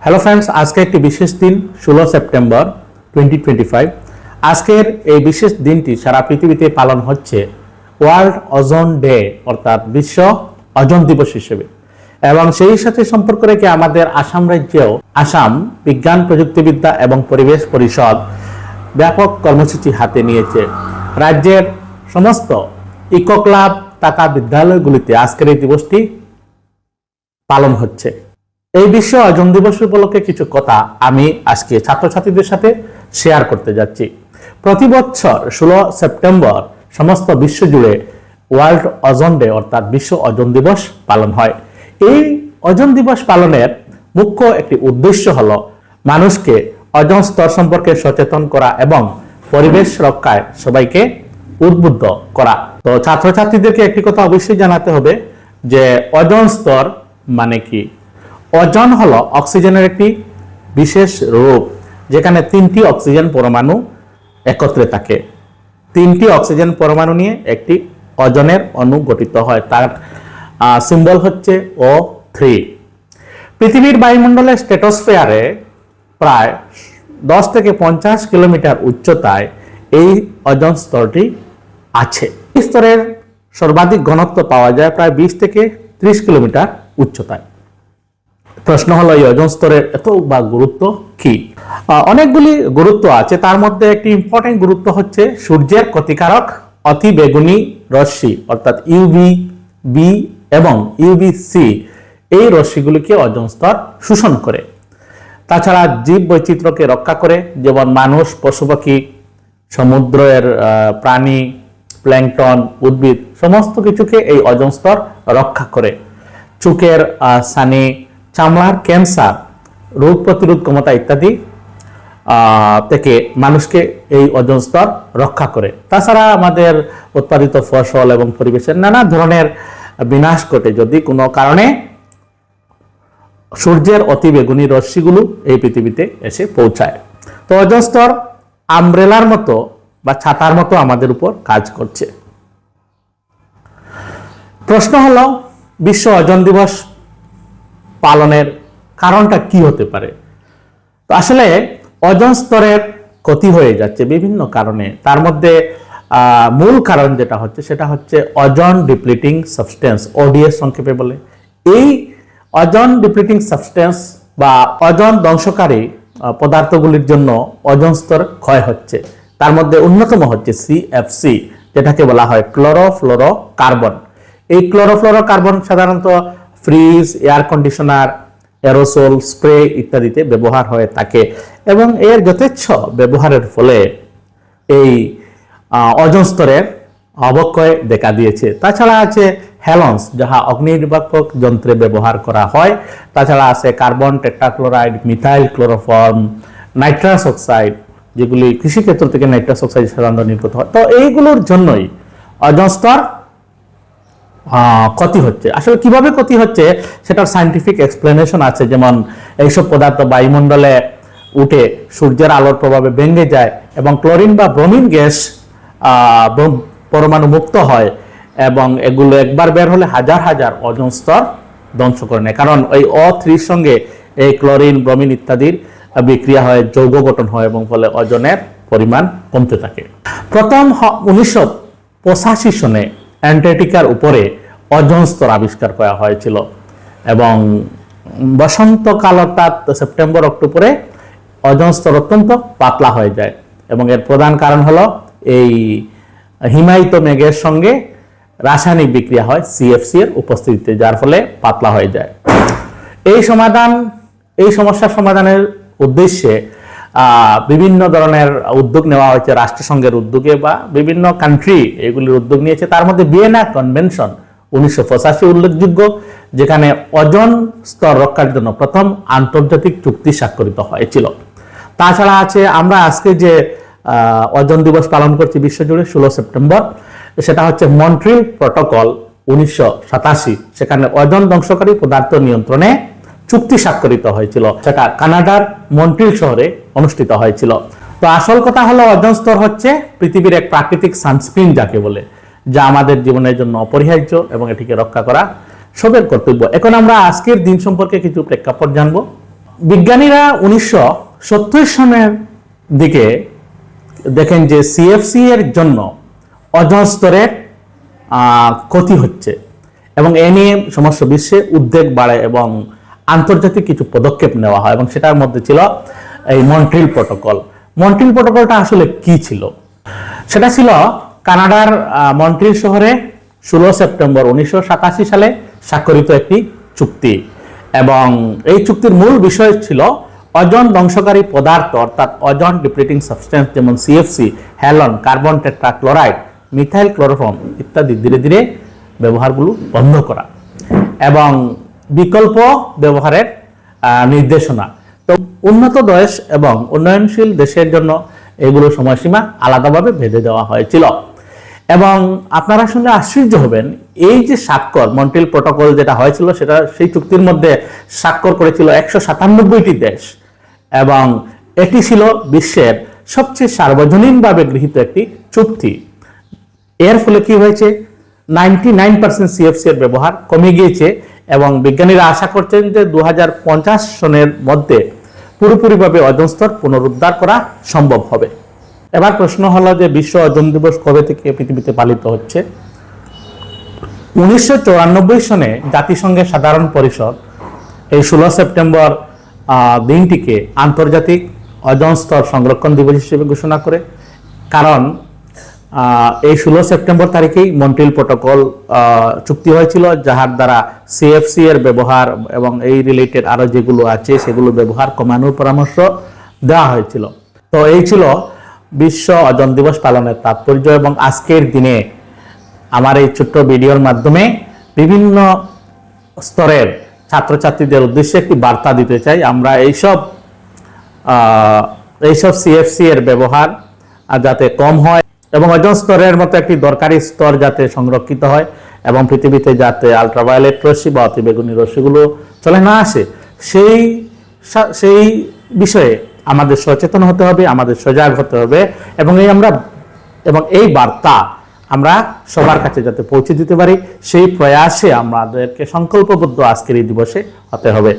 Hello friends আজকে একটি বিশেষ দিন, ষোলো সেপ্টেম্বর টোয়েন্টি টোয়েন্টি ফাইভ আজকের এই বিশেষ দিনটি সারা পৃথিবীতে পালন হচ্ছে ওয়ার্ল্ড অজন ডে অর্থাৎ বিশ্ব অজন দিবস হিসেবে। এবং সেই সাথে সম্পর্ক রেখে আমাদের আসাম রাজ্যেও আসাম বিজ্ঞান, প্রযুক্তিবিদ্যা এবং পরিবেশ পরিষদ ব্যাপক কর্মসূচি হাতে নিয়েছে। রাজ্যের সমস্ত ইকো ক্লাব টাকা বিদ্যালয়গুলিতে আজকের এই দিবসটি পালন হচ্ছে। এই বিশ্ব অজন দিবস উপলক্ষে কিছু কথা আমি আজকে ছাত্রছাত্রীদের সাথে শেয়ার করতে যাচ্ছি। প্রতি বছর ষোলো সেপ্টেম্বর সমস্ত বিশ্ব জুড়ে ওয়ার্ল্ড অজন ডে অর্থাৎ বিশ্ব অজন দিবস পালন হয়। এই অজন দিবস পালনের মুখ্য একটি উদ্দেশ্য হলো মানুষকে অজন স্তর সম্পর্কে সচেতন করা এবং পরিবেশ রক্ষায় সবাইকে উদ্বুদ্ধ করা। তো ছাত্রছাত্রীদেরকে একটি কথা অবশ্যই জানাতে হবে যে অজন স্তর মানে কি? অজন হলো অক্সিজেনের একটি বিশেষ রূপ, যেখানে তিনটি অক্সিজেন পরমাণু একত্রে থাকে। তিনটি অক্সিজেন পরমাণু নিয়ে একটি অজনের অণু গঠিত হয়। তার সিম্বল হচ্ছে ও থ্রি পৃথিবীর বায়ুমণ্ডলের স্টেটোস্ফিয়ারে প্রায় দশ থেকে পঞ্চাশ কিলোমিটার উচ্চতায় এই অজন স্তরটি আছে। স্তরের সর্বাধিক ঘনত্ব পাওয়া যায় প্রায় বিশ থেকে ত্রিশ কিলোমিটার উচ্চতায়। প্রশ্ন হলো এই ওজন স্তরের এত বা গুরুত্ব কি? অনেকগুলি গুরুত্ব আছে। তার মধ্যে একটি ইম্পর্টেন্ট গুরুত্ব হচ্ছে সূর্যের ক্ষতিকারক অতি বেগুনি রশ্মি অর্থাৎ ইউভি বি এবং ইউভি সি এই রশ্মিগুলিকে ওজন স্তর শোষণ করে। তাছাড়া জীব বৈচিত্র্যকে রক্ষা করে যেমন মানুষ পশু পাখি সমুদ্রের প্রাণী প্ল্যাংটন উদ্ভিদ সমস্ত কিছুকে এই ওজন স্তর রক্ষা করে। আহ, সানি চামড়ার ক্যান্সার রোগ প্রতিরোধ ক্ষমতা ইত্যাদি থেকে মানুষকে এই ওজন স্তর রক্ষা করে। তাছাড়া আমাদের উৎপাদিত ফসল এবং পরিবেশের নানা ধরনের বিনাশ ঘটে যদি কোনো কারণে সূর্যের অতি বেগুনি রশ্মিগুলো এই পৃথিবীতে এসে পৌঁছায়। তো ওজন স্তর আমব্রেলার মতো বা ছাতার মতো আমাদের উপর কাজ করছে। প্রশ্ন হলো, বিশ্ব ওজন দিবস পালনের কারণটা কি হতে পারে? তো আসলে ওজন স্তরের ক্ষতি হয়ে যাচ্ছে বিভিন্ন কারণে। তার মধ্যে মূল কারণ যেটা হচ্ছে সেটা হচ্ছে অজন ডিপ্লিটিং সাবস্টেন্স ওডিএস সংক্ষেপে বলে। এই অজন ডিপ্লিটিং সাবস্টেন্স বা অজন ধ্বংসকারী পদার্থগুলির জন্য ওজন স্তর ক্ষয় হচ্ছে। তার মধ্যে অন্যতম হচ্ছে সিএফসি যেটাকে বলা হয় ক্লোরোফ্লোরো কার্বন এই ক্লোরোফ্লোরো কার্বন সাধারণত fridge air conditioner aerosol spray ইত্যাদিতে ব্যবহার হয়ে থাকে। এবং এর যথেচ্ছ ব্যবহারের ফলে এই ওজন স্তরের অবক্ষয় দেখা দিয়েছে। তাছাড়া আছে হ্যালন্স যাহা অগ্নি নির্বাপক যন্ত্রে ব্যবহার করা হয়। তাছাড়া আছে carbon tetrachloride methyl chloroform nitrous oxide যেগুলি কৃষিক্ষেত্র থেকে নাইট্রাস অক্সাইড সাধারণত নির্গত হয়। তো এইগুলোর জন্যই ওজন স্তর আহ, ক্ষতি হচ্ছে। আসলে কীভাবে ক্ষতি হচ্ছে সেটার সাইন্টিফিক এক্সপ্লেনেশন আছে। যেমন এইসব পদার্থ বায়ুমণ্ডলে উঠে সূর্যের আলোর প্রভাবে ভেঙে যায় এবং ক্লোরিন বা ব্রোমিন গ্যাস পরমাণু মুক্ত হয় এবং এগুলো একবার বের হলে হাজার হাজার ওজন স্তর ধ্বংস করে নেয়। কারণ ওই অ থ্রির সঙ্গে এই ক্লোরিন, ব্রোমিন ইত্যাদির বিক্রিয়া হয়, যৌগ গঠন হয় এবং ফলে ওজনের পরিমাণ কমতে থাকে। প্রথম উনিশশো পঁচাশি সনে অ্যান্টার্কটিকার উপরে ওজন স্তর আবিষ্কার করা হয়েছিল। এবং বসন্তকাল অর্থাৎ সেপ্টেম্বর, অক্টোবরে ওজন স্তর অত্যন্ত পাতলা হয়ে যায়। এবং এর প্রধান কারণ হলো এই হিমায়িত মেঘের সঙ্গে রাসায়নিক বিক্রিয়া হয় সিএফসি এর উপস্থিতিতে, যার ফলে পাতলা হয়ে যায়। এই সমাধান, এই সমস্যার সমাধানের উদ্দেশ্যে বিভিন্ন ধরনের উদ্যোগ নেওয়া হয়েছে, রাষ্ট্রসংঘের উদ্যোগে বা বিভিন্ন কান্ট্রি এগুলির উদ্যোগ নিয়েছে। তার মধ্যে বিয়েনা কনভেনশন উনিশশো পঁচাশি উল্লেখযোগ্য, যেখানে অজন স্তর রক্ষার জন্য প্রথম আন্তর্জাতিক চুক্তি স্বাক্ষরিত হয়েছিল। তাছাড়া আছে, আমরা আজকে যে অজন দিবস পালন করছি বিশ্বজুড়ে, ষোলো সেপ্টেম্বর, সেটা হচ্ছে মন্ট্রিল প্রটোকল উনিশশো সাতাশি, সেখানে ওজন ধ্বংসকারী পদার্থ নিয়ন্ত্রণে চুক্তি স্বাক্ষরিত হয়েছিল। সেটা কানাডার মন্ট্রিল শহরে অনুষ্ঠিত হয়েছিল। তো আসল কথা হলো ওজন স্তর হচ্ছে পৃথিবীর এক প্রাকৃতিক সানস্ক্রিন যাকে বলে, যা আমাদের জীবনের জন্য অপরিহার্য এবং এটিকে রক্ষা করা সবের কর্তব্য। এখন আমরা আজকের দিন সম্পর্কে কিছু প্রেক্ষাপট জানব। বিজ্ঞানীরা উনিশশো সত্তর সনের দিকে দেখেন যে সিএফসি এর জন্য অজন স্তরের ক্ষতি হচ্ছে এবং এ নিয়ে সমস্ত বিশ্বে উদ্বেগ বাড়ে এবং আন্তর্জাতিক কিছু পদক্ষেপ নেওয়া হয় এবং সেটার মধ্যে ছিল এই মন্ট্রিল প্রটোকল মন্ট্রিল প্রোটোকলটা আসলে কি ছিল? সেটা ছিল কানাডার মন্ট্রিল শহরে ষোলো সেপ্টেম্বর উনিশশো সাতাশি সালে স্বাক্ষরিত একটি চুক্তি। এবং এই চুক্তির মূল বিষয় ছিল অজন ধ্বংসকারী পদার্থ, অর্থাৎ অজন ডিপ্লিটিং সাবস্টেন্স যেমন CFC halon carbon tetrachloride methyl chloroform ইত্যাদি ধীরে ধীরে ব্যবহারগুলো বন্ধ করা। এবং বিকল্প ব্যবহারের নির্দেশনা। তো উন্নত দেশ এবং উন্নয়নশীল দেশের জন্য এগুলো সময়সীমা আলাদাভাবে বেঁধে দেওয়া হয়েছিল। এবং আপনারা শুনলে আশ্চর্য হবেন, এই যে স্বাক্ষর, মন্ট্রিল প্রটোকল যেটা হয়েছিল, সেটা সেই চুক্তির মধ্যে স্বাক্ষর করেছিল একশো সাতানব্বইটি দেশ। এবং এটি ছিল বিশ্বের সবচেয়ে সার্বজনীনভাবে গৃহীত একটি চুক্তি। এর ফলে কি হয়েছে? নাইনটি নাইন পার্সেন্ট সিএফসি এর ব্যবহার কমে গিয়েছে এবং বিজ্ঞানীরা আশা করছেন যে দু হাজার পঞ্চাশ সনের মধ্যে পুরোপুরিভাবে অজন স্তর পুনরুদ্ধার করা সম্ভব হবে। এবার প্রশ্ন হলো যে বিশ্ব অর্জন দিবস কবে থেকে পৃথিবীতে পালিত হচ্ছে? উনিশশো সনে জাতিসংঘের সাধারণ পরিষদ এই ষোলো সেপ্টেম্বর দিনটিকে আন্তর্জাতিক অজন স্তর সংরক্ষণ দিবস হিসেবে ঘোষণা করে। কারণ এই ষোলো সেপ্টেম্বর তারিখেই মন্ট্রিল প্রোটোকল চুক্তি হয়েছিল, যাহার দ্বারা সিএফসি এর ব্যবহার এবং এই রিলেটেড আরও যেগুলো আছে সেগুলো ব্যবহার কমানোর পরামর্শ দেওয়া হয়েছিল। তো এই ছিল বিশ্ব অজন দিবস পালনের তাৎপর্য এবং আজকের দিনে আমার এই ছোট্ট ভিডিওর মাধ্যমে বিভিন্ন স্তরের ছাত্রছাত্রীদের উদ্দেশ্যে একটি বার্তা দিতে চাই। আমরা এইসব এইসব সিএফসি এর ব্যবহার যাতে কম হয় এবং ওজন স্তরের মতো একটি দরকারি স্তর যাতে সংরক্ষিত হয় এবং পৃথিবীতে যাতে আলট্রাভায়োলেট রশ্মি বা অতিবেগুনি রশ্মিগুলো চলে না আসে, সেই সেই বিষয়ে আমাদের সচেতন হতে হবে, আমাদের সজাগ হতে হবে এবং এই আমরা, এবং এই বার্তা আমরা সবার কাছে যাতে পৌঁছে দিতে পারি, সেই প্রয়াসে আমাদেরকে সংকল্পবদ্ধ আজকের এই দিবসে হতে হবে।